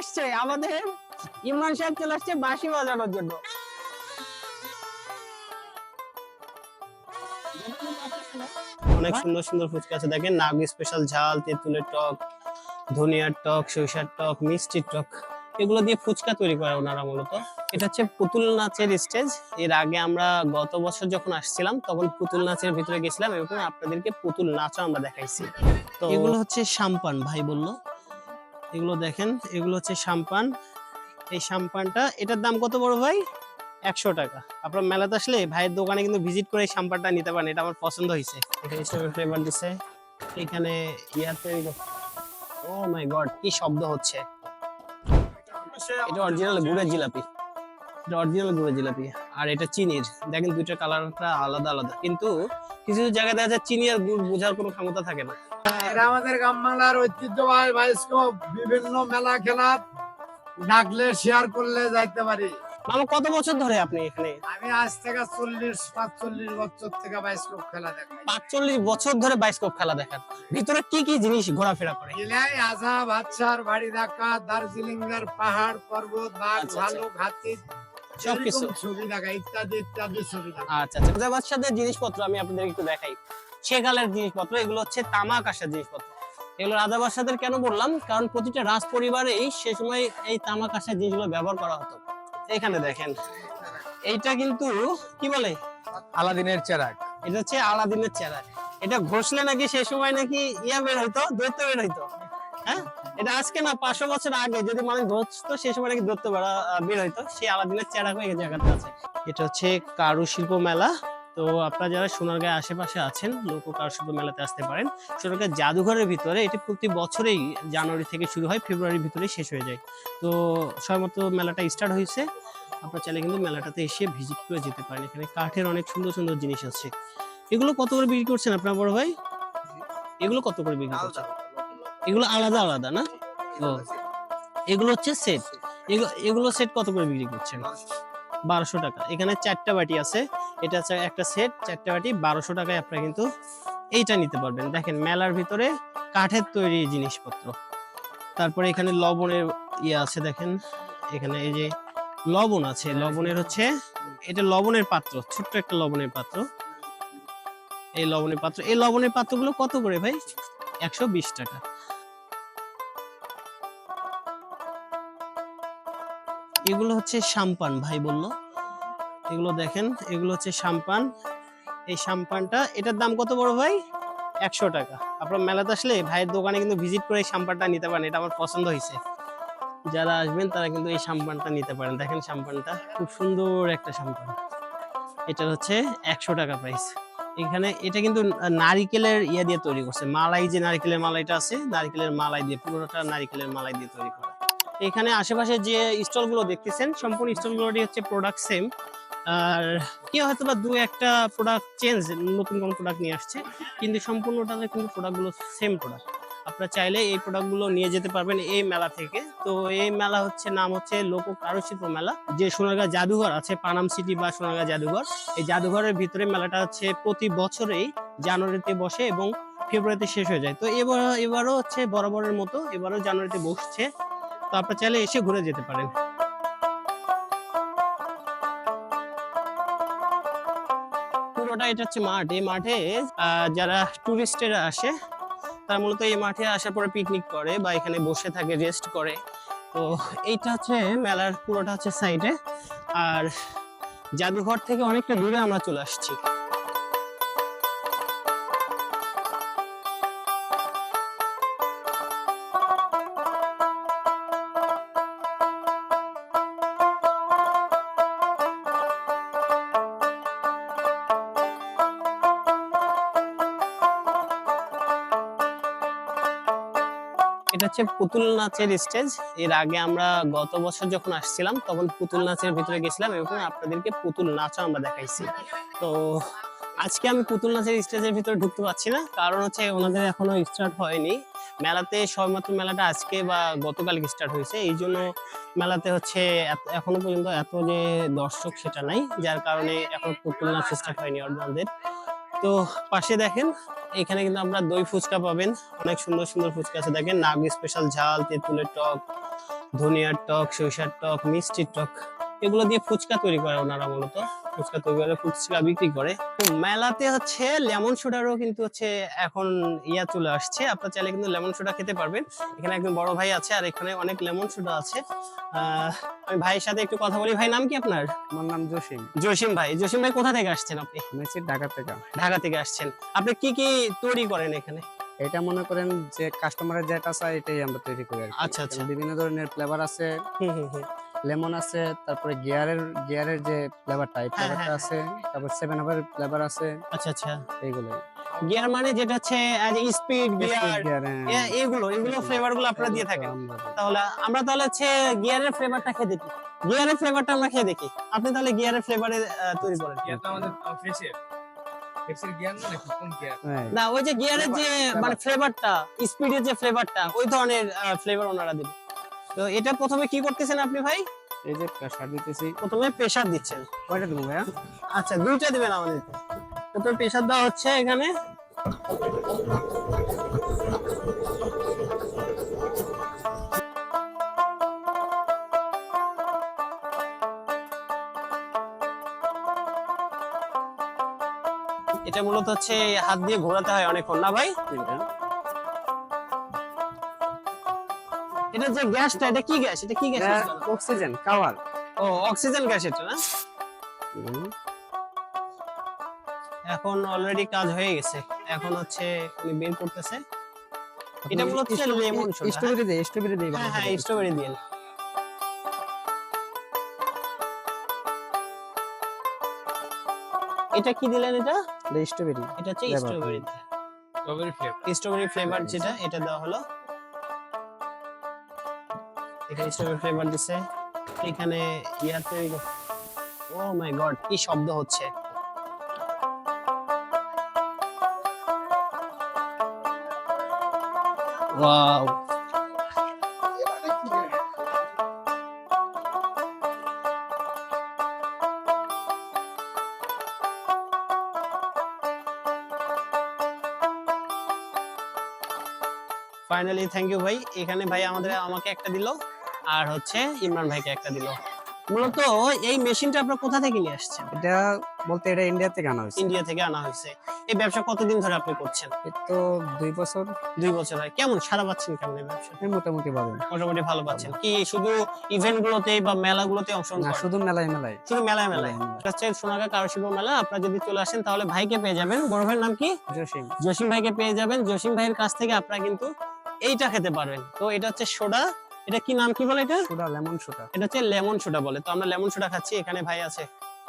আসছে আমাদের ইমরান সাহেব চলে আসছে বাঁশি বাজানোর জন্য। অনেক সুন্দর সুন্দর ফুচকা আছে দেখেন নাগ স্পেশাল ঝাল তেঁতুলের টক ধনিয়ার টক সরিষার টক মিষ্টির টক এগুলো দিয়ে ফুচকা তৈরি করে ওনারা মূলত। এটা হচ্ছে পুতুল নাচের স্টেজের আগে আমরা গত বছর যখন আসছিলাম তখন পুতুল নাচের ভিতরে গেছিলাম এবং আপনাদেরকে পুতুল নাচও আমরা দেখাইছি। তো এগুলো হচ্ছে সাম্পান ভাই বলল। এগুলো দেখেন, এগুলো হচ্ছে সাম্পান। এই সাম্পানটা, এটার দাম কত বড় ভাই? একশো টাকা। আপনার মেলাতে আসলে ভাইয়ের দোকানে কিন্তু ভিজিট করে এই সাম্পানটা নিতে পারেন, এটা আমার পছন্দ হয়েছে। এখানে স্ট্রবেরি ফ্লেভার দিছে। এখানে ইয়ার ও মাই গড কি শব্দ হচ্ছে। এটা অরিজিনাল গুড়ের জিলাপি। এটা অরিজিনাল গুড়ের জিলাপি, আর এটা চিনির। দেখেন দুইটা কালারটা আলাদা আলাদা। কিন্তু কিছু কিছু জায়গায় দেখা যায় চিনি আর গুড় বোঝার কোনো ক্ষমতা থাকে না। এটা আমাদের গ্রাম বাংলার ঐতিহ্যবাহী বায়োস্কোপ বিভিন্ন মেলা খেলা ডাকলে শেয়ার করলে যাইতে পারি। মামা কত বছর ধরে আপনি এখানে? আমি আজ থেকে চল্লিশ পাঁচচল্লিশ বছর থেকে বায়োস্কোপ খেলা দেখাই। পাঁচচল্লিশ বছর ধরে বাইস্কোপ খেলা দেখান। ভিতরে কি কি জিনিস ঘোরাফেরা করে? ইলাই আজা বাদশার বাড়ি ঢাকা দার্জিলিং এর পাহাড় পর্বত বাঘ আচ্ছা, আচ্ছা। ভালুক হাতি সবকিছু ছবি দেখা ইত্যাদি ইত্যাদি ছবি দেখা আচ্ছা আচ্ছা। বাদশাদের জিনিসপত্র আমি আপনাদের একটু দেখাই। সেকালের জিনিসপত্র এগুলো হচ্ছে তামাক আসার জিনিসপত্র। এগুলো রাজা বাদশাদের কেন বললাম? কারণ প্রতিটা রাজ পরিবারেই সে সময় এই তামাক আসার জিনিসগুলো ব্যবহার করা হতো। এখানে দেখেন এইটা কিন্তু কি বলে? আলাদিনের চেরাক এটা হচ্ছে আলাদিনের চেহারা এটা ঘষলে নাকি সে সময় নাকি ইয়া বের হইতো দৈত্য বের হইতো। হ্যাঁ? এটা আজকে না পাঁচশো বছর আগে যদি মানুষ ঘষতো সে সময় নাকি দৈত্য বের হইতো। সেই আলাদিনের চেহারা হয়ে এই জায়গাটা আছে। এটা হচ্ছে কারুশিল্প মেলা। তো আপনারা যারা সোনারগাঁয়ের আশেপাশে আছেন লোক কারুশিল্প মেলাতে আসতে পারেন সোনারগাঁ জাদুঘরের ভিতরে এটি প্রতি বছরেই জানুয়ারি থেকে শুরু হয়, ফেব্রুয়ারির ভিতরে শেষ হয়ে যায়। তো সময়মতো মেলাটা স্টার্ট হয়েছে, আপনারা চাইলে কিন্তু মেলাটাতে এসে ভিজিট করে যেতে পারেন। এখানে কাঠের অনেক সুন্দর সুন্দর জিনিস আছে। এগুলো কত করে বিক্রি করছেন আপনার বড় ভাই? এগুলো কত করে বিক্রি করছেন? এগুলো আলাদা আলাদা না? ও, এগুলো হচ্ছে সেট এগুলো এগুলো সেট কত করে বিক্রি করছেন? বারোশো টাকা। এখানে চারটা বাটি আছে। এটা একটা সেট চারটা বাটি, বারোশো টাকায় আপনারা কিন্তু এইটা নিতে পারবেন। দেখেন, মেলার ভিতরে কাঠের তৈরি জিনিসপত্র। তারপরে এখানে লবণের ইয়ে আছে, দেখেন। এখানে এই যে লবণ আছে, লবণের হচ্ছে, এটা লবণের পাত্র, ছোট্ট একটা লবণের পাত্র। এই লবণের পাত্র, এই লবণের পাত্রগুলো কত করে ভাই? একশো বিশ টাকা। এগুলো হচ্ছে সাম্পান ভাই বলল। এগুলো দেখেন, এগুলো হচ্ছে সাম্পান। এই সাম্পানটা, এটার দাম কত বড় ভাই? একশো টাকা। আপনার মেলাতে আসলে ভাইয়ের দোকানে কিন্তু ভিজিট করে এই সাম্পানটা নিতে পারেন, এটা আমার পছন্দ হয়েছে। যারা আসবেন, তারা কিন্তু এই সাম্পানটা নিতে পারেন। দেখেন সাম্পানটা, খুব সুন্দর একটা সাম্পান। এটা হচ্ছে একশো টাকা প্রাইস এখানে, এটা কিন্তু নারিকেলের ইয়া দিয়ে তৈরি করছে। মালাই যে নারিকেলের মালাইটা আছে, নারিকেলের মালাই দিয়ে, পুরোটা নারিকেলের মালাই দিয়ে তৈরি করা। এখানে আশেপাশে যে স্টলগুলো দেখতেছেন, সম্পূর্ণ স্টলগুলোরই হচ্ছে প্রোডাক্ট সেম আর কি হয়তো বা দু একটা প্রোডাক্ট চেঞ্জ নতুন কোনো প্রোডাক্ট নিয়ে আসছে, কিন্তু সম্পূর্ণটাতে কিন্তু প্রোডাক্টগুলো সেম প্রোডাক্ট আপনারা চাইলে এই প্রোডাক্টগুলো নিয়ে যেতে পারবেন এই মেলা থেকে। তো এই মেলা হচ্ছে, নাম হচ্ছে লোক কারুশিল্প মেলা, যে সোনারগাঁ জাদুঘর আছে, পানাম সিটি বা সোনারগাঁ জাদুঘর। এই জাদুঘরের ভিতরে মেলাটা হচ্ছে প্রতি বছরেই জানুয়ারিতে বসে এবং ফেব্রুয়ারিতে শেষ হয়ে যায়। তো এবার, এবারও হচ্ছে বরাবরের মতো, এবারও জানুয়ারিতে বসছে। তো আপনারা চাইলে এসে ঘুরে যেতে পারেন। পুরোটা এটা হচ্ছে মাঠ এই মাঠে যারা টুরিস্টেরা আসে, তারা মূলত এই মাঠে আসার পরে পিকনিক করে বা এখানে বসে থাকে রেস্ট করে। তো এইটা হচ্ছে মেলার পুরোটা হচ্ছে সাইডে আর জাদুঘর থেকে অনেকটা দূরে আমরা চলে আসছি। হচ্ছে পুতুল নাচের স্টেজের আগে আমরা গত বছর যখন আসছিলাম, তখন পুতুল নাচের ভিতরে গেছিলাম এবং আপনাদেরকে পুতুল নাচও আমরা দেখাইছি। তো আজকে আমি পুতুল নাচের স্টেজের ভিতরে ঢুকতে পারছি না, কারণ হচ্ছে ওনাদের এখনও স্টার্ট হয়নি। মেলাতে সবেমাত্র মেলাটা আজকে বা গতকালকে স্টার্ট হয়েছে, এই জন্য মেলাতে হচ্ছে এখনও পর্যন্ত এত যে দর্শক সেটা নাই, যার কারণে এখন পুতুল নাচ স্টার্ট হয়নি অরিজিনালদের তো পাশে দেখেন, এখানে কিন্তু আমরা দই ফুচকা পাবেন। অনেক সুন্দর সুন্দর ফুচকা আছে। দেখেন, নাগ স্পেশাল ঝাল, তেঁতুলের টক, ধনিয়ার টক, সরিষার টক, মিষ্টির টক। এগুলো দিয়ে ফুচকা তৈরি করে ওনারা মূলত। ফুচকা তৈরি করে ফুচকা বিক্রি করে। মেলাতে হচ্ছে লেমন সোডারও কিন্তু হচ্ছে এখন ইয়া চলে আসছে। আপনার চাইলে কিন্তু লেমন সোডা খেতে পারবেন। এখানে একজন বড় ভাই আছে আর এখানে অনেক লেমন সোডা আছে। আমি ভাইয়ের সাথে একটু কথা বলি। ভাই নাম কি আপনার? আমার নাম জসিম। জসিম ভাই। জসিম ভাই কোথা থেকে আসছেন আপনি? আমি ঢাকা থেকে ঢাকা থেকে আসছেন। আপনি কি কি তৈরি করেন এখানে? এটা মনে করেন যে কাস্টমারের যেটা চাই এটাই আমরা তৈরি করি আচ্ছা, আচ্ছা। বিভিন্ন ধরনের ফ্লেভার আছে। হুম হুম হুম। লেমন আছে তারপরে গিয়ারের গিয়ারের যে ফ্লেভারটা এই হ্যাঁ, ফ্লেভারটা হ্যাঁ। আছে তারপর সেভেন আপের ফ্লেভার আছে আচ্ছা আচ্ছা। এইগুলোই। গিয়ার মানে যেটা হচ্ছে স্পিড গিয়ার গিয়ার এগুলো এগুলো ফ্লেভারগুলো আপনারা দিয়ে থাকেন। তাহলে আমরা তাহলে হচ্ছে গিয়ারের ফ্লেভারটা খেয়ে দেখি। গিয়ারের ফ্লেভারটা আমরা খেয়ে দেখি। আপনি তাহলে গিয়ারের ফ্লেভারে তৈরি করেন। গিয়ারটা আমাদের ফ্রেশের গিয়ার না ওই যে গিয়ারের যে মানে ফ্লেভারটা স্পিডের যে ফ্লেভারটা ওই ধরনের ফ্লেভার ওনারা দিবে। তো এটা প্রথমে কি করতেছেন আপনি ভাই? এই যে প্রেসার দিতেছি। প্রথমে প্রেসার দিচ্ছেন। কয়টা দেবো ভাইয়া? আচ্ছা দুইটা দিবেন আমাদের। প্রথমে প্রেসার দেওয়া হচ্ছে এখানে। এটা মূলত হচ্ছে হাত দিয়ে ঘোরাতে হয় অনেকক্ষণ না ভাই? এটা যে গ্যাসটা এটা কি গ্যাস? এটা কি গ্যাস? অক্সিজেন কাওয়ার ও অক্সিজেন গ্যাস এটা না? এখন অলরেডি কাজ হয়ে গেছে। এখন হচ্ছে উনি বের করতেছে। এটা মূলত হচ্ছে লেমন সোডা স্ট্রবেরি দেই স্ট্রবেরি দেই হ্যাঁ হ্যাঁ স্ট্রবেরি দিয়ে। এটা কি দিলেন এটা? স্ট্রবেরি এটা হচ্ছে strawberry strawberry flavour strawberry flavour যেটা এটা দেওয়া হলো। এখানে স্ট্রবেরি ফ্লেভার দিছে। এখানে ও মাই গড, কি শব্দ হচ্ছে। ওয়াও। ফাইনালি থ্যাংক ইউ ভাই। এখানে ভাই আমাদের, আমাকে একটা দিল। আর হচ্ছে ইমরান ভাইকে একটা দিল। মূলত এই মেশিনটা আপনারা কোথা থেকে নিয়ে আসছেন? এটা বলতে এটা ইন্ডিয়া থেকে আনা হয়েছে। ইন্ডিয়া থেকে আনা হয়েছে। এই ব্যবসা কতদিন ধরে আপনি করছেন? তো দুই বছর। দুই বছর হয়। কেমন? সারা পাচ্ছেন কেমন এই ব্যবসা? মোটামুটি ভাবে মোটামুটি ভালো পাচ্ছেন। কি শুধু ইভেন্ট গুলোতে বা মেলা গুলোতে অংশগ্রহণ না শুধু মেলায় মেলায়। শুধু মেলায় মেলায়? হচ্ছে সোনাগা কারুশিল্প মেলা আপনারা যদি চলে আসেন তাহলে ভাইকে পেয়ে যাবেন। বড় ভাইয়ের নাম কি? জসিম। জসিম ভাইকে পেয়ে যাবেন। জসিম ভাইয়ের কাছ থেকে আপনারা কিন্তু এইটা খেতে পারবেন। তো এটা হচ্ছে সোডা এটা কি নাম কি বলে এটা? Soda lemon soda. এটা হচ্ছে লেমন সোডা বলে। তো আমরা লেমন সোডা খাচ্ছি এখানে ভাই আছে।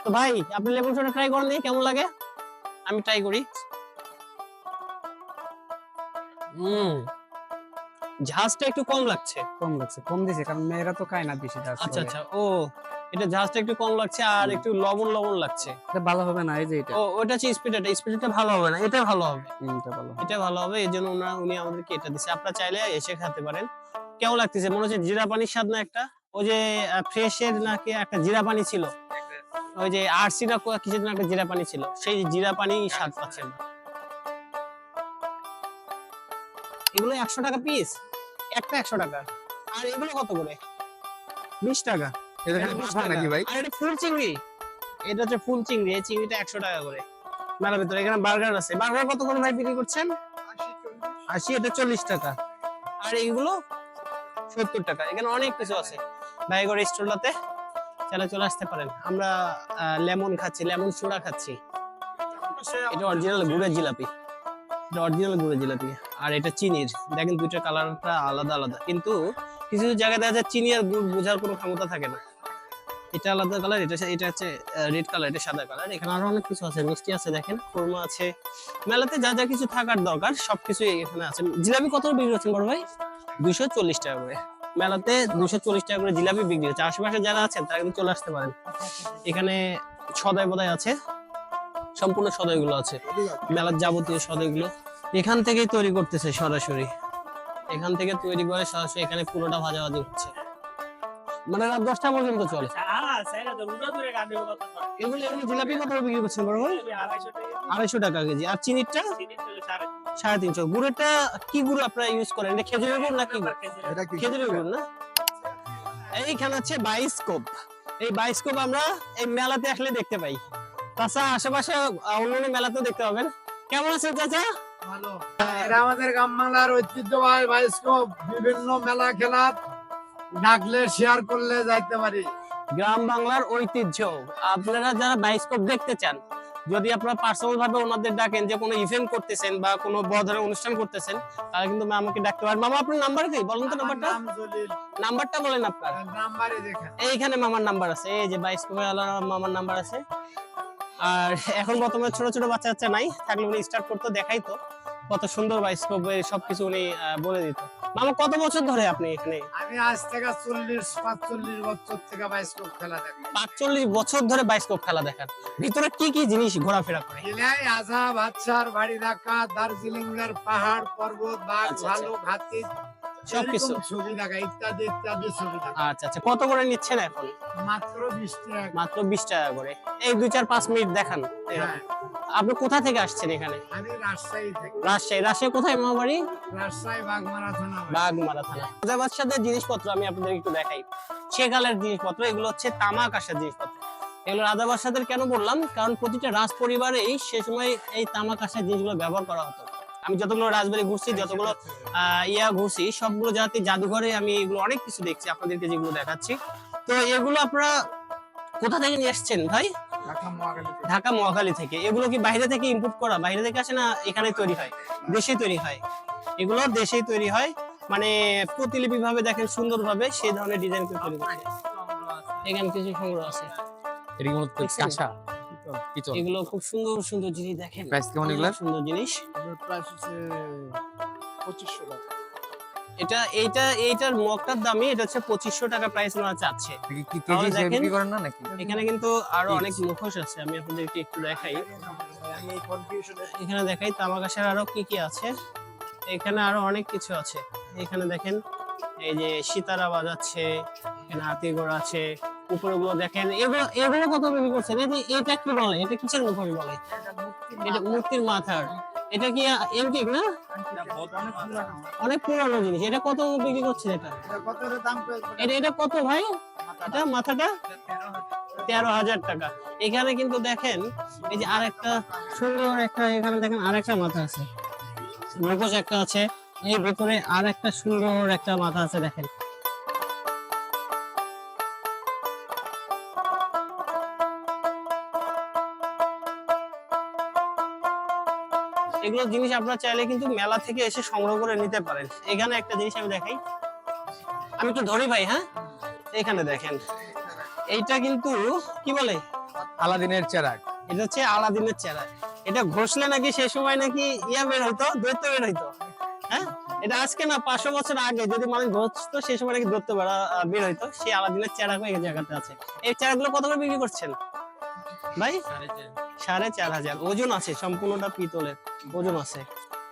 তো ভাই আপনি লেমন সোডা ট্রাই করেন দেখি কেমন লাগে? আমি ট্রাই করি। হুম। ঝাঁজটা একটু কম লাগছে। কম লাগছে কম দিছে কারণ মেয়েরা তো খায় না বেশি ঝাল আচ্ছা আচ্ছা ও এটা ঝাঁজটা একটু কম লাগছে আর একটু লবণ লবণ লাগছে। এটা ভালো হবে না এই যে এটা। ও ওটা হচ্ছে স্পিডটা স্পিডটা ভালো হবে না এটা ভালো হবে। এটা ভালো হবে। এটা ভালো হবে এই জন্য ওনারা উনি আমাদেরকে এটা দিচ্ছে আপনারা চাইলে এসে খেতে পারেন। কেমন লাগতেছে? মনে হচ্ছে জিরা পানির স্বাদ না একটা? ওই যে ফ্রেশের নাকি একটা জিরা পানি ছিল? ওই যে আরসিটা কিছু দিন একটা জিরা পানি ছিল? সেই জিরা পানি স্বাদ পাচ্ছেন এগুলো একশো টাকা পিস একটা একশো টাকা। আর এগুলো কত করে? বিশ টাকা। এটা এটা 20 টাকা। আর এটা ফুল চিংড়ি? এটা হচ্ছে ফুল চিংড়ি। এই চিংড়িটা একশো টাকা করে। মেলার ভিতরে এখানে বার্গার আছে। বার্গার কত করে ভাই বিক্রি করছেন? আশি এটা চল্লিশ টাকা। আর এইগুলো? সত্তর টাকা। এখানে অনেক কিছু আছে। ভাই করে স্টলটাতে চলে চলে আসতে পারেন। আমরা লেমন খাচ্ছি, লেমন সোডা খাচ্ছি। এটা অরিজিনাল গুড়ের জিলাপি। এটা অরিজিনাল গুড়ের জিলাপি। আর এটা চিনির। দেখেন দুইটা কালারটা আলাদা আলাদা। কিন্তু কিছু কিছু জায়গায় দেখা যায় চিনি আর গুড় বোঝার কোনো ক্ষমতা থাকে না। এটা আলাদা কালার, এটা এটা হচ্ছে রেড কালার এটা সাদা কালার এখানে আরও অনেক কিছু আছে, মিষ্টি আছে দেখেন কোরমা আছে। মেলাতে যা যা কিছু থাকার দরকার সবকিছু এখানে আছে। জিলাপি কত বিক্রি হচ্ছে বড় ভাই? দুইশো চল্লিশ টাকা করে। মেলাতে দুশো চল্লিশ টাকা করে জিলাপি বিক্রি হচ্ছে। আশেপাশে যারা আছেন, তারা কিন্তু চলে আসতে পারেন। এখানে সদাই বোধহয় আছে। সম্পূর্ণ সদয়গুলো আছে। মেলার যাবতীয় সদয়গুলো এখান থেকেই তৈরি করতেছে সরাসরি। এখান থেকে তৈরি করে সরাসরি এখানে পুরোটা ভাজাভাজি হচ্ছে। মানে রাত দশটা পর্যন্ত চলে। এগুলো এগুলো জিলাপি কত বিক্রি করছেন বড় ভাই? আড়াইশো টাকা কেজি। আর চিনিরটা? সাড়ে তিনশো। গুড়েরটা কি গুড় আপনারা ইউজ করেন? এটা খেজুরের গুড় নাকি খেজুরের গুড়। না? এইখানে হচ্ছে বাইস্কোপ। এই বাইস্কোপ আমরা এই মেলাতে আসলে দেখতে পাই। তাছাড়া আশেপাশে অন্যান্য মেলাতেও দেখতে পাবেন। কেমন আছেন চাচা? ভালো। এটা আমাদের গ্রাম বাংলার ঐতিহ্যবাহী বায়োস্কোপ বিভিন্ন মেলা খেলা ডাকলে শেয়ার করলে যাইতে পারি। গ্রাম বাংলার ঐতিহ্য। আপনারা যারা বাইস্কোপ দেখতে চান যদি আপনারা পার্সোনাল ভাবে ওনাদের ডাকেন যে কোনো ইভেন্ট করতেছেন বা কোনো বড় অনুষ্ঠান করতেছেন তাহলে কিন্তু আমাকে ডাকতে পারেন মামা আপনার নাম্বার কি? বলুন তো নাম্বারটা নাম্বারটা বলেন আপনার। দেখেন এইখানে মামার নাম্বার আছে। এই যে বাইস্কোপে মামার নাম্বার আছে। আর এখন বর্তমানে ছোট ছোট বাচ্চা বাচ্চা নাই। থাকলে উনি স্টার্ট করতো দেখাই তো কত সুন্দর বাইস্কোপ সবকিছু উনি বলে দিত। মামা কত বছর ধরে আপনি এখানে? আমি আজ থেকে চল্লিশ পাঁচচল্লিশ বছর থেকে বায়োস্কোপ খেলা দেখি। পাঁচচল্লিশ বছর ধরে বাইস্কোপ খেলা দেখান। ভিতরে কি কি জিনিস ঘোরাফেরা করে? আজা বাচ্চার বাড়ি রাখা দার্জিলিং এর পাহাড় পর্বত বাঘ আচ্ছা, ভালুক হাতি সবকিছু। ছবি দেখা ইত্যাদি ইত্যাদি ছবি দেখা। আচ্ছা আচ্ছা। কত করে নিচ্ছেন এখন? মাত্র বিশ টাকা। মাত্র বিশ টাকা করে। এই দুই চার পাঁচ মিনিট দেখান। হ্যাঁ, আপনি কোথা থেকে আসছেন এখানে? আমি রাজশাহী থেকে। রাজশাহী। রাজশাহী কোথায় মামা বাড়ি রাজশাহী বাগমারা থানা। বাগমারা জিনিসপত্র আমি আপনাদের একটু দেখাই। সেকালের জিনিসপত্র এগুলো হচ্ছে তামাক আসার জিনিসপত্র। এগুলো রাজা বাদশাদের কেন বললাম? কারণ প্রতিটা রাজ পরিবারেই সে সময় এই তামাক আসার জিনিসগুলো ব্যবহার করা হতো। আমি যতগুলো রাজবাড়ি ঘুরছি যতগুলো আহ, ইয়া ঘুরছি সবগুলো জাতি জাদুঘরে আমি এগুলো অনেক কিছু দেখছি আপনাদেরকে যেগুলো দেখাচ্ছি। তো এগুলো আপনারা কোথা থেকে নিয়ে আসছেন ভাই? ঢাকা মহাখালী থেকে। ঢাকা মহাখালী থেকে। এগুলো কি বাইরে থেকে ইম্পোর্ট করা? বাইরে থেকে আসে না এখানে তৈরি হয়? দেশে তৈরি হয়। এগুলো দেশেই তৈরি হয়। মানে প্রতিলিপি ভাবে দেখেন সুন্দর ভাবে সেই ধরনের ডিজাইন করে তৈরি করছে। এখানে কিছু সংগ্রহ আছে। এগুলো খুব সুন্দর সুন্দর জিনিস দেখেন। প্রাইস কেমন এগুলা সুন্দর জিনিস। প্রাইস হচ্ছে পঁচিশশো টাকা। এটা এইটা এইটার মগটার দামই এটা হচ্ছে পঁচিশশো টাকা প্রাইস নেওয়া চাচ্ছে। এখানে কিন্তু আরও অনেক মুখোশ আছে আমি আপনাদেরকে একটু দেখাই। এখানে দেখাই তামাক আসার আরও কি কি আছে? এখানে আরও অনেক কিছু আছে। এখানে দেখেন এই যে সিতারা বাজাচ্ছে এখানে হাতি ঘোড়া আছে উপরে দেখেন এগুলো কত বিক্রি করছেন? এটা কি বলে? এটা কিসের মুখোশ বলে? এটা মূর্তির মাথার। এটা কি না? অনেক পুরানো জিনিস। এটা কত বিক্রি করছেন এটা? এটা এটা কত ভাই? এটা মাথাটা? তেরো হাজার টাকা। এখানে কিন্তু দেখেন, এই যে আরেকটা সুন্দর একটা, এখানে দেখেন আরেকটা মাথা আছে। মুখোশ একটা আছে। এই ভেতরে আর একটা সুন্দর একটা মাথা আছে, দেখেন। এগুলো জিনিস আপনারা চাইলে কিন্তু মেলা থেকে এসে সংগ্রহ করে নিতে পারেন। এখানে একটা জিনিস আমি দেখাই। আমি একটু ধরি ভাই হ্যাঁ? এখানে দেখেন। এইটা কিন্তু কি বলে? আলাদিনের চেরাগ এটা হচ্ছে আলাদিনের চেহারা এটা ঘষলে নাকি সে সময় নাকি ইয়া বের হইতো দৈত্য বের হইতো। হ্যাঁ? এটা আজকে না পাঁচশো বছর আগে যদি মানুষ ঘষতো সেই সময় নাকি দৈত্য বের হইতো। সেই আলাদিনের চেহারা এই জায়গাতে আছে। এই চেহারাগুলো কত করে বিক্রি করছেন? ভাই? সাড়ে চার। হাজার। ওজন আছে সম্পূর্ণটা পিতলের। ওজন আছে।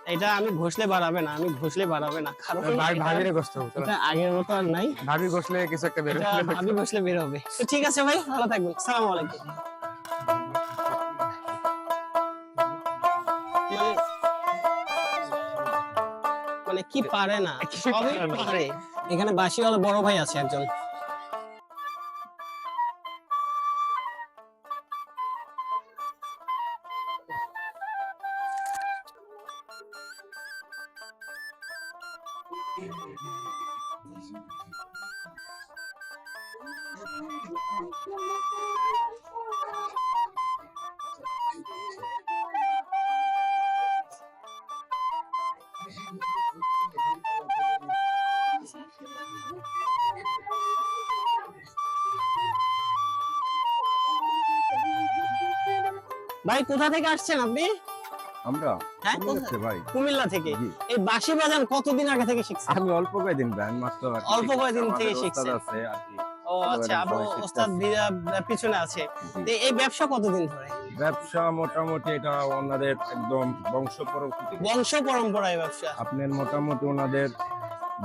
এটা আমি ঘষলে বাড়াবে না আমি ঘষলে বাড়াবে না। কারণ ভাবিরে কষ্ট হবে এটা আগের মতো আর নাই। ভাবি বসলে কিছু একটা বের এটা আমি বসলে বের হবে। তো ঠিক আছে ভাই ভালো থাকবেন। সালাম আলাইকুম। মানে- মানে কি পারে না? সবই পারে। এখানে বাসিওয়ালা বড় ভাই আছে একজন। ভাই কোথা থেকে আসছেন আপনি? আমরা হ্যাঁ? ভাই। কুমিল্লা থেকে? এই বাঁশি বাজান কতদিন আগে থেকে শিখছেন? আমি অল্প কয়েকদিন ব্যান্ড কি অল্প কয়েকদিন থেকে শিখছেন। আছে আর কি। ও আচ্ছা ওস্তাদ পিছনে আছে। এই ব্যবসা কতদিন ধরে? ব্যবসা মোটামুটি এটা ওনাদের একদম বংশ পরম্পরা। বংশ পরম্পরায় ব্যবসা। আপনার মোটামুটি ওনাদের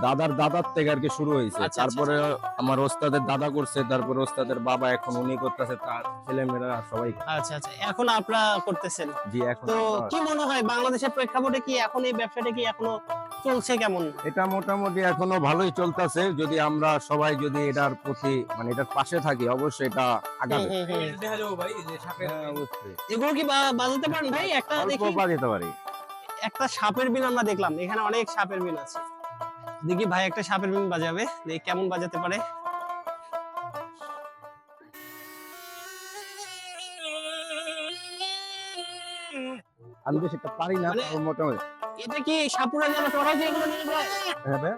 দাদার দাদার থেকে আর কি শুরু হয়েছে। আচ্ছা, তারপরে আমার ওস্তাদের দাদা করছে তারপরে ওস্তাদের বাবা এখন উনি করতেছে তার ছেলেমেয়েরা সবাই আচ্ছা আচ্ছা এখন আপনারা করতেছেন? জি এখন তো কি মনে হয় বাংলাদেশের প্রেক্ষাপটে কি এখন এই ব্যবসাটা কি এখনও চলছে কেমন? এটা মোটামুটি এখনও ভালোই চলতেছে। যদি আমরা সবাই যদি এটার প্রতি মানে এটার পাশে থাকি অবশ্যই এটা আগাবে। হ্যাঁ, অবশ্যই। এগুলো কি বাজাতে পারেন ভাই? একটা দেখি। দিতে পারি। একটা সাপের বিন আমরা দেখলাম এখানে অনেক সাপের বিন আছে। দেখি ভাই একটা সাপের বিন বাজাবে দেখি কেমন বাজাতে পারে। আমি তো সেটা পারি না মানে- মোটামুটি। এটা কি সাপুরে যারা চড়াও কি এগুলো নিয়ে যায়? হ্যাঁ ভাই,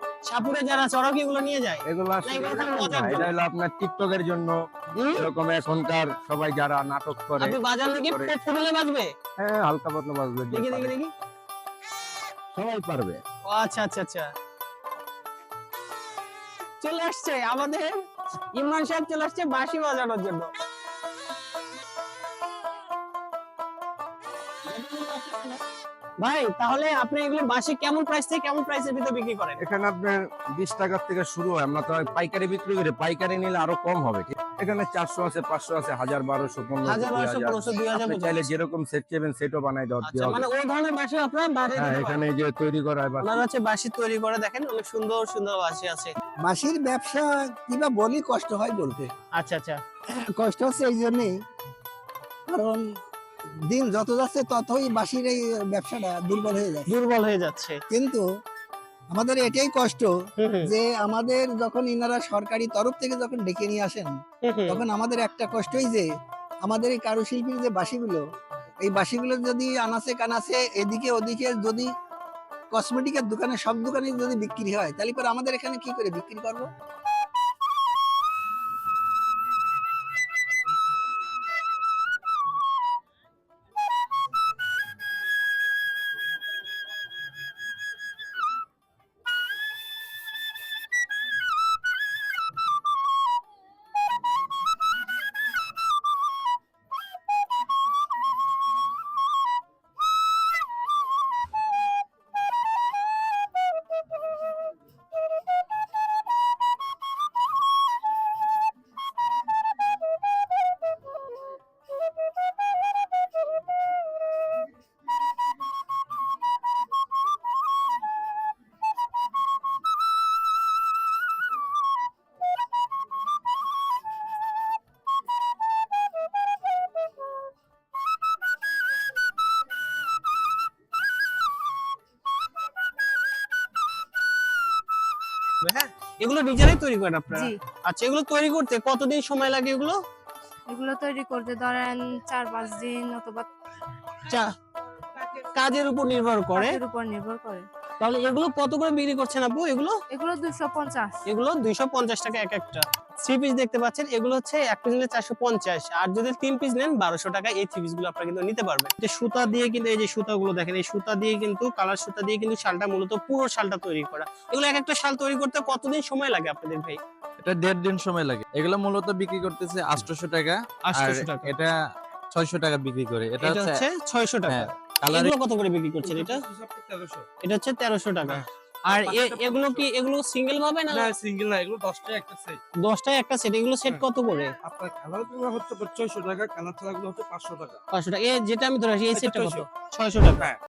যারা চড়াও কি এগুলো নিয়ে যায়? এগুলো আসলে এগুলো খালি না, মজার এটা হলো আপনার টিকটকের জন্য এরকম এখনকার সবাই যারা নাটক করে আপনি বাজার বাজবে? হ্যাঁ হালকা পাতলা বাজবে দেখি দেখি দেখি। সবাই পারবে। ও আচ্ছা আচ্ছা আচ্ছা। চলে আসছে আমাদের ইমরান সাহেব চলে আসছে বাঁশি বাজানোর জন্য। ভাই তাহলে আপনি এগুলো বাঁশি কেমন প্রাইস থেকে কেমন প্রাইসের ভিতরে বিক্রি করেন? এখানে আপনার বিশ টাকার থেকে শুরু হয়। আমরা তো পাইকারি বিক্রি করি। পাইকারি নিলে আরও কম হবে? এখানে চারশো আছে পাঁচশো আছে হাজার বারোশো পর্যন্ত। চাইলে যেরকম সেট চাইবেন সেটও বানাই দেওয়া আচ্ছা মানে ওই ধরনের বাঁশি আপনারা হ্যাঁ এখানে যে তৈরি করা হয় বাঁশি তৈরি করে দেখেন অনেক সুন্দর সুন্দর বাঁশি আছে। মাসির ব্যবসা কিবা বলি কষ্ট হয় বলতে। আচ্ছা আচ্ছা। কষ্ট হচ্ছে এই জন্যই কারণ দিন যত যাচ্ছে ততই বাসির এই ব্যবসাটা দুর্বল হয়ে যায় দুর্বল হয়ে যাচ্ছে। কিন্তু আমাদের এটাই কষ্ট যে আমাদের যখন ইনারা সরকারি তরফ থেকে যখন ডেকে নিয়ে আসেন। তখন আমাদের একটা কষ্টই যে আমাদের এই কারুশিল্পীর যে বাসিগুলো এই বাসিগুলো যদি আনাচে কানাচে এদিকে ওদিকে যদি কসমেটিকের দোকানে সব দোকানে যদি বিক্রি হয়, তাহলে পরে আমাদের এখানে কি করে বিক্রি করব? হ্যাঁ? এগুলো নিজেরাই তৈরি করেন আপনারা? আচ্ছা এগুলো তৈরি করতে কতদিন সময় লাগে এগুলো? এগুলো তৈরি করতে ধরেন চার পাঁচ দিন অথবা চা কাজের উপর নির্ভর করে। কাজের উপর নির্ভর করে। তাহলে এগুলো কত করে বিক্রি করছেন আপু এগুলো? এগুলো দুশো পঞ্চাশ। এগুলো দুইশো পঞ্চাশ টাকা এক একটা। থ্রি পিস দেখতে পাচ্ছেন এগুলো হচ্ছে এক পিস নিলে চারশো পঞ্চাশ আর যদি তিন পিস নেন বারোশো টাকা এই থ্রি পিসগুলো আপনারা কিন্তু নিতে পারবেন। যে সুতা দিয়ে কিন্তু এই যে সুতাগুলো দেখেন এই সুতা দিয়ে কিন্তু কালার সুতা দিয়ে কিন্তু শালটা মূলত পুরো শালটা তৈরি করা। এগুলো এক একটা শাল তৈরি করতে কতদিন সময় লাগে আপনাদের ভাই? এটা দেড় দিন সময় লাগে। এগুলো মূলত বিক্রি করতেছে আটশোশো টাকা আর আটশো টাকা। এটা ছয়শো টাকা বিক্রি করে। এটা হচ্ছে ছয়শো টাকা। হ্যাঁ কালার কত করে বিক্রি করছেন এটা? এটা হচ্ছে তেরোশো টাকা। হ্যাঁ। আর এ- এগুলো কি এগুলো সিঙ্গেল ভাবে না? না সিঙ্গেল না এগুলো দশটা একটা সেট দশটায় একটা সেট এগুলো সেট হ্যাঁ। কত করে আপনার কালারগুলো হচ্ছে ছয়শো টাকা কালারগুলো হচ্ছে পাঁচশো টাকা। পাঁচশো টাকা। এ যেটা আমি ধরে এই সেটটা কত? 600 টাকা। হ্যাঁ।